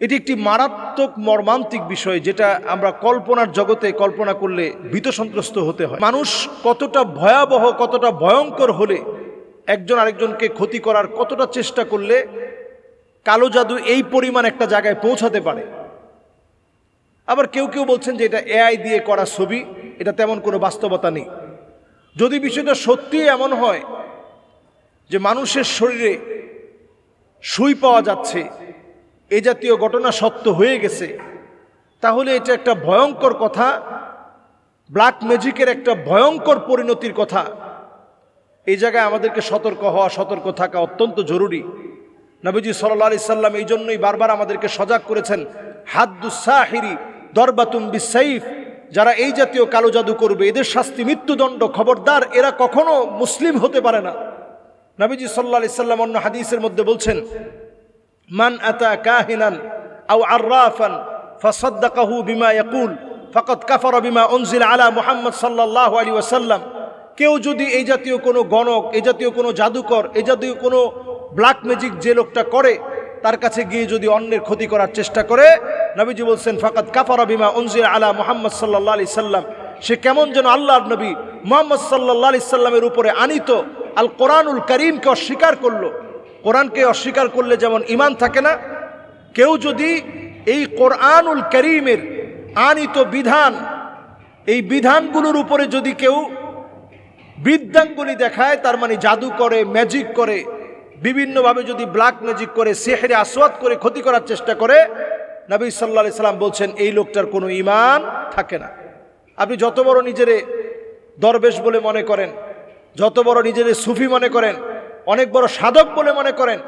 এটি একটি মারাত্মক মর্মান্তিক বিষয় যেটা আমরা কল্পনার জগতে কল্পনা করলে ভীত সন্ত্রস্ত হতে হয়। মানুষ কতটা ভয়াবহ, কতটা ভয়ঙ্কর হলে একজন আরেকজনকে ক্ষতি করার কতটা চেষ্টা করলে কালো জাদু এই পরিমাণ একটা জায়গায় পৌঁছাতে পারে? আবার কেউ কেউ বলছেন যে এটা এআই দিয়ে করা ছবি, এটা তেমন কোনো বাস্তবতা নেই। যদি বিষয়টা সত্যি এমন হয় যে মানুষের শরীরে সুই পাওয়া যাচ্ছে এ জাতীয় ঘটনা সত্য হয়ে গেছে, তাহলে এটা একটা ভয়ঙ্কর কথা, ব্ল্যাক ম্যাজিকের একটা ভয়ঙ্কর পরিণতির কথা। এই জায়গায় আমাদেরকে সতর্ক হওয়া, সতর্ক থাকা অত্যন্ত জরুরি। নবীজি সাল্লা সাল্লাম এই জন্যই বারবার আমাদেরকে সজাগ করেছেন হাদ্দুসাহিরি দরবাতুম বিসাইফ যারা এই জাতীয় কালো জাদু করবে, এদের শাস্তি মৃত্যুদণ্ড, খবরদার, এরা কখনো মুসলিম হতে পারে না। নবীজি সাল্লা সাল্লাম অন্য হাদিসের মধ্যে বলছেন মান আতা কাহিনান আও আর্রাফান ফাসাদ্দাকাহু বিমা ইয়াকুল, ফাকাদ কাফারা বিমা উনজিল আলা মুহাম্মদ সাল্লাল্লাহু আলাইহি ওয়াসাল্লাম। কেউ যদি এই জাতীয় কোনো গণক, এই জাতীয় কোনো জাদুকর, এই জাতীয় কোনো ব্ল্যাক ম্যাজিক যে লোকটা করে, তার কাছে গিয়ে যদি অন্যের ক্ষতি করার চেষ্টা করে, নবীজি বলছেন, ফাকাদ কাফারা বিমা উনজিল আলা মুহাম্মদ সাল্লাল্লাহু আলাইহি সাল্লাম সে কেমন যেন আল্লাহর নবী মুহাম্মদ সাল্লাল্লাহু আলাইহি সাল্লামের উপরে আনিত আল কোরআনুল করিমকে অস্বীকার করল। কোরআনকে অস্বীকার করলে যেমন ইমান থাকে না, কেউ যদি এই কোরআনুল করিমের আনিত বিধান, এই বিধানগুলোর উপরে যদি কেউ বৃদ্ধাঙ্গুলি দেখায়, তার মানে জাদু করে ম্যাজিক করে, বিভিন্নভাবে যদি ব্ল্যাক ম্যাজিক করে সেহেরে আসওয়াদ করে, ক্ষতি করার চেষ্টা করে, নবী সাল্লা সাল্লাম বলছেন, এই লোকটার কোনো ইমান থাকে না। আপনি যত বড় নিজেরে দরবেশ বলে মনে করেন, যত বড় নিজেরে সুফি মনে করেন অনেক বড় সাধক বলে মনে করেন।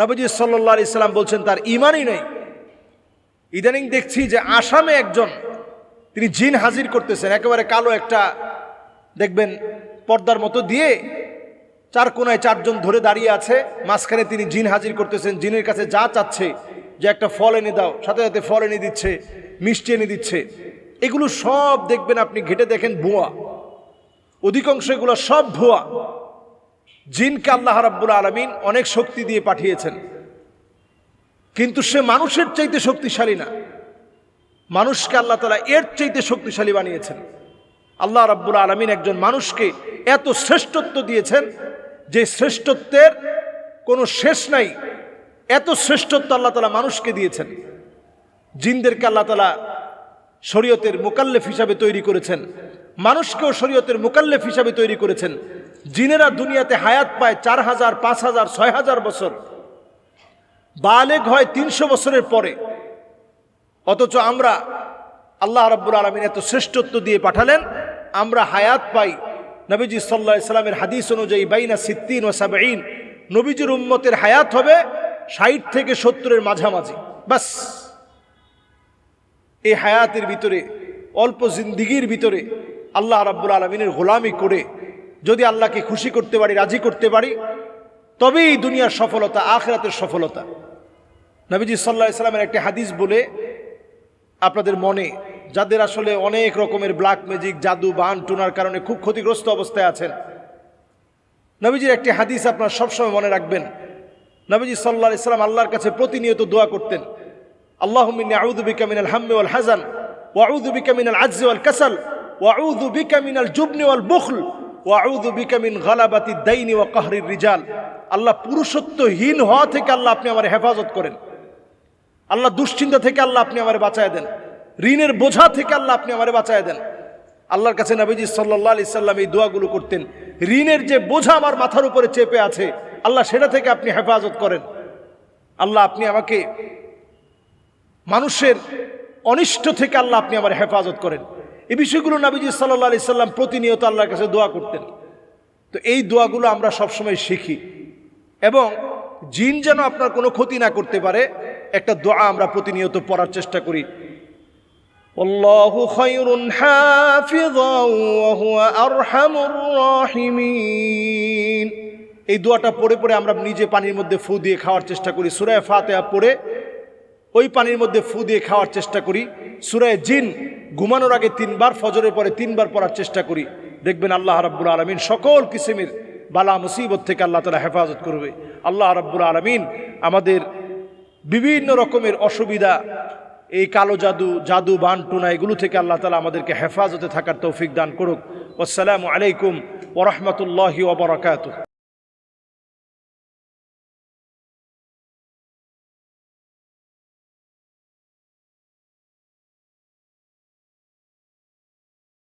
নবীজি সাল্লাহ ইসলাম বলছেন, তার ইমানই নেই। ইদানিং দেখছি যে আসামে একজন, তিনি জিন হাজির করতেছেন, একেবারে কালো একটা, দেখবেন, পর্দার মতো দিয়ে চার কোনায় চারজন ধরে দাঁড়িয়ে আছে, মাঝখানে তিনি জিন হাজির করতেছেন, জিনের কাছে যা চাচ্ছে, যে একটা ফল এনে দাও, সাথে সাথে ফল এনে দিচ্ছে, মিষ্টি এনে দিচ্ছে, এগুলো সব দেখবেন আপনি ঘেটে দেখেন ভুয়া। অধিকাংশ এগুলো সব ভুয়া। জিনকে আল্লাহ রাব্বুল আলমিন অনেক শক্তি দিয়ে পাঠিয়েছেন। কিন্তু সে মানুষের চাইতে শক্তিশালী না। মানুষকে আল্লাহ তালা এর চাইতে শক্তিশালী বানিয়েছেন। আল্লাহ রাব্বুল আলমিন একজন মানুষকে এত শ্রেষ্ঠত্ব দিয়েছেন যে শ্রেষ্ঠত্বের কোনো শেষ নাই। এত শ্রেষ্ঠত্ব আল্লাহ তালা মানুষকে দিয়েছেন। জিনদেরকে আল্লাহ তালা শরীয়তের মোকাল্লেফ হিসাবে তৈরি করেছেন। মানুষকেও শরীয়তের মোকাল্লেফ হিসাবে তৈরি করেছেন। জিনেরা দুনিয়াতে হায়াত পায় চার হাজার, পাঁচ হাজার, ছয় হাজার বছর। বালেগ হয় তিনশো বছরের পরে। অথচ আমরা আল্লাহ রাব্বুল আলমিন এত শ্রেষ্ঠত্ব দিয়ে পাঠালেন, আমরা হায়াত পাই। নবীজি সাল্লা ইসলামের হাদিস অনুযায়ী, বাইনা সিদ্দিন ও সাবাইন নবীজির উম্মতের হায়াত হবে ষাট থেকে সত্তরের মাঝামাঝি। বাস। এই হায়াতের ভিতরে, অল্প জিন্দিগির ভিতরে আল্লাহ রাব্বুল আলমিনের গোলামি করে যদি আল্লাহকে খুশি করতে পারি, রাজি করতে পারি, তবেই দুনিয়ার সফলতা, আখরাতের সফলতা। নবীজি সাল্লাহ ইসলামের একটি হাদিস বলে, আপনাদের মনে, যাদের আসলে অনেক রকমের ব্ল্যাক ম্যাজিক জাদু, বান, টুনার কারণে খুব ক্ষতিগ্রস্ত অবস্থায় আছেন, নবীজির একটি হাদিস আপনার সবসময় মনে রাখবেন। নবীজি সাল্লাহ ইসলাম আল্লাহর কাছে প্রতিনিয়ত দোয়া করতেন আল্লাহ আউদু বিকা মিনাল হাম্মে ওয়াল হাজান ওয়াউদু বিকা মিনাল আজ্জি ওয়াল কাসাল ওয়াউদু বিকা মিনাল জুবনি ওয়াল বুখল। রিজাল। আল্লাহ পুরুষত্বহীন হওয়া থেকে আল্লাহ আপনি আমার হেফাজত করেন। আল্লাহ দুশ্চিন্তা থেকে আল্লাহ আপনি আমার বাঁচায় দেন। ঋণের বোঝা থেকে আল্লাহ আপনি আমার বাঁচায় দেন। আল্লাহর কাছে নবীজি সাল্লাহ আলি সাল্লাম এই দোয়াগুলো করতেন, ঋণের যে বোঝা আমার মাথার উপরে চেপে আছে, আল্লাহ সেটা থেকে আপনি হেফাজত করেন। আল্লাহ আপনি আমাকে মানুষের অনিষ্ট থেকে আল্লাহ আপনি আমার হেফাজত করেন। এই বিষয়গুলো নাবিজি সাল্লা আলি সাল্লাম প্রতিনিয়ত আল্লাহর কাছে দোয়া করতেন। তো এই দোয়াগুলো আমরা সবসময় শিখি। এবং জিন যেন আপনার কোনো ক্ষতি না করতে পারে, একটা দোয়া আমরা প্রতিনিয়ত পড়ার চেষ্টা করি। এই দোয়াটা পড়ে পড়ে আমরা নিজে পানির মধ্যে ফু দিয়ে খাওয়ার চেষ্টা করি। সুরায় ফাতেহা পড়ে ওই পানির মধ্যে ফু দিয়ে খাওয়ার চেষ্টা করি। সুরায় জিন ঘুমানোর আগে তিনবার ফজরের পরে তিনবার পড়ার চেষ্টা করি। দেখবেন আল্লাহ রাব্বুল আলমিন সকল কিসিমের বালা মুসিবত থেকে আল্লাহ তালা হেফাজত করবে। আল্লাহ রাব্বুল আলমিন আমাদের বিভিন্ন রকমের অসুবিধা, এই কালো জাদু জাদু বান টুনা, এগুলো থেকে আল্লাহ তালা আমাদেরকে হেফাজতে থাকার তৌফিক দান করুক। আসসালামু আলাইকুম ওরহমতুল্লাহি ওবরাকাতুহ